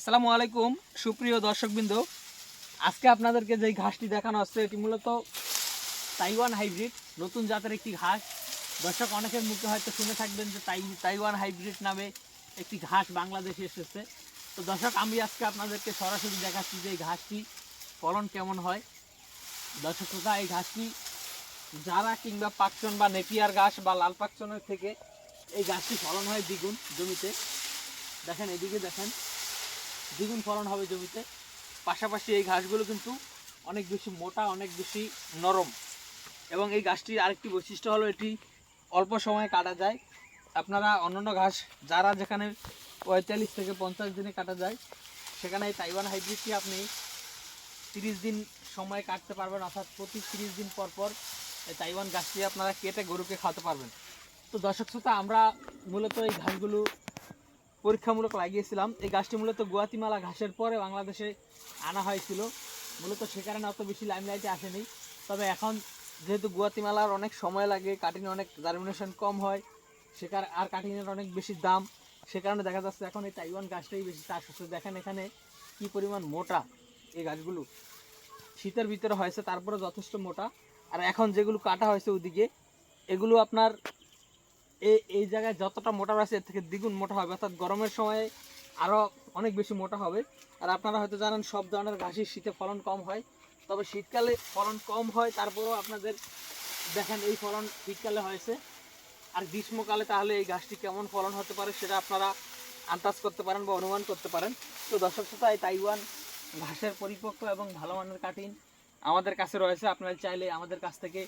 আসসালামু আলাইকুম, সুপ্রিয় দর্শকবৃন্দ। আজকে আপনাদেরকে যেই ঘাসটি দেখানো হচ্ছে, এটি মূলত তাইওয়ান হাইব্রিড, নতুন জাতের একটি ঘাস। দর্শক, অনেকের মুখে হয়তো শুনে থাকবেন যে তাই, তাইওয়ান হাইব্রিড নামে একটি ঘাস বাংলাদেশে এসেছে। তো দর্শক, আমি আজকে আপনাদেরকে সরাসরি দেখাচ্ছি যে এই ঘাসটি ফলন কেমন হয়। দর্শক, শ্রোতা, এই ঘাসটি যারা কিংবা পাকচন বা নেপিয়ার ঘাস বা লাল পাকচনের থেকে এই গাছটি ফলন হয় দ্বিগুণ জমিতে। দেখেন, এদিকে দেখেন। দ্বিগুণ ফলন হবে জমিতে। পাশাপাশি এই ঘাসগুলো কিন্তু অনেক বেশি মোটা, অনেক বেশি নরম। এবং এই গাছটির আরেকটি বৈশিষ্ট্য হলো এটি অল্প সময়ে কাটা যায়। আপনারা অন্যান্য ঘাস যারা যেখানে পঁয়তাল্লিশ থেকে পঞ্চাশ দিনে কাটা যায়, সেখানে এই তাইওয়ান হাইব্রিডটি আপনি তিরিশ দিন সময় কাটতে পারবেন, অর্থাৎ প্রতি তিরিশ দিন পর পর এই তাইওয়ান গাছটি আপনারা কেটে গরুকে খাওয়াতে পারবেন। তো দর্শক শ্রোতা, আমরা মূলত এই ঘাসগুলো পরীক্ষামূলক লাগিয়েছিলাম। এই গাছটি মূলত গুয়াতিমালা ঘাসের পরে বাংলাদেশে আনা হয়েছিল। মূলত সে কারণে অত বেশি লাইমলাইটে আসেনি। তবে এখন যেহেতু গুয়াতিমালার অনেক সময় লাগে কাটিং অনেক জার্মিনেশন কম হয়, সে আর কাটিংয়ের অনেক বেশি দাম, সে কারণে দেখা যাচ্ছে এখন এই তাইওয়ান গাছটাই বেশি চাষ হচ্ছে। দেখেন এখানে কি পরিমাণ মোটা এই গাছগুলো। শীতের ভিতরে হয়েছে তারপরে যথেষ্ট মোটা। আর এখন যেগুলো কাটা হয়েছে ওদিকে, এগুলো আপনার এই এই জায়গায় যতটা মোটা আছে, এর থেকে দ্বিগুণ মোটা হবে। অর্থাৎ গরমের সময় আরও অনেক বেশি মোটা হবে। আর আপনারা হয়তো জানেন, সব ধরনের ঘাসের শীতে ফলন কম হয়। তবে শীতকালে ফলন কম হয়, তারপরেও আপনাদের দেখেন এই ফলন শীতকালে হয়েছে। আর গ্রীষ্মকালে তাহলে এই গাছটি কেমন ফলন হতে পারে, সেটা আপনারা আন্দাজ করতে পারেন বা অনুমান করতে পারেন। তো দর্শক শ্রোতা, এই তাইওয়ান ঘাসের পরিপক্ক এবং ভালো মানের কাটিন আমাদের কাছে রয়েছে। আপনারা চাইলে আমাদের কাছ থেকে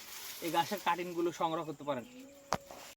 এই ঘাসের কাটিনগুলো সংগ্রহ করতে পারেন।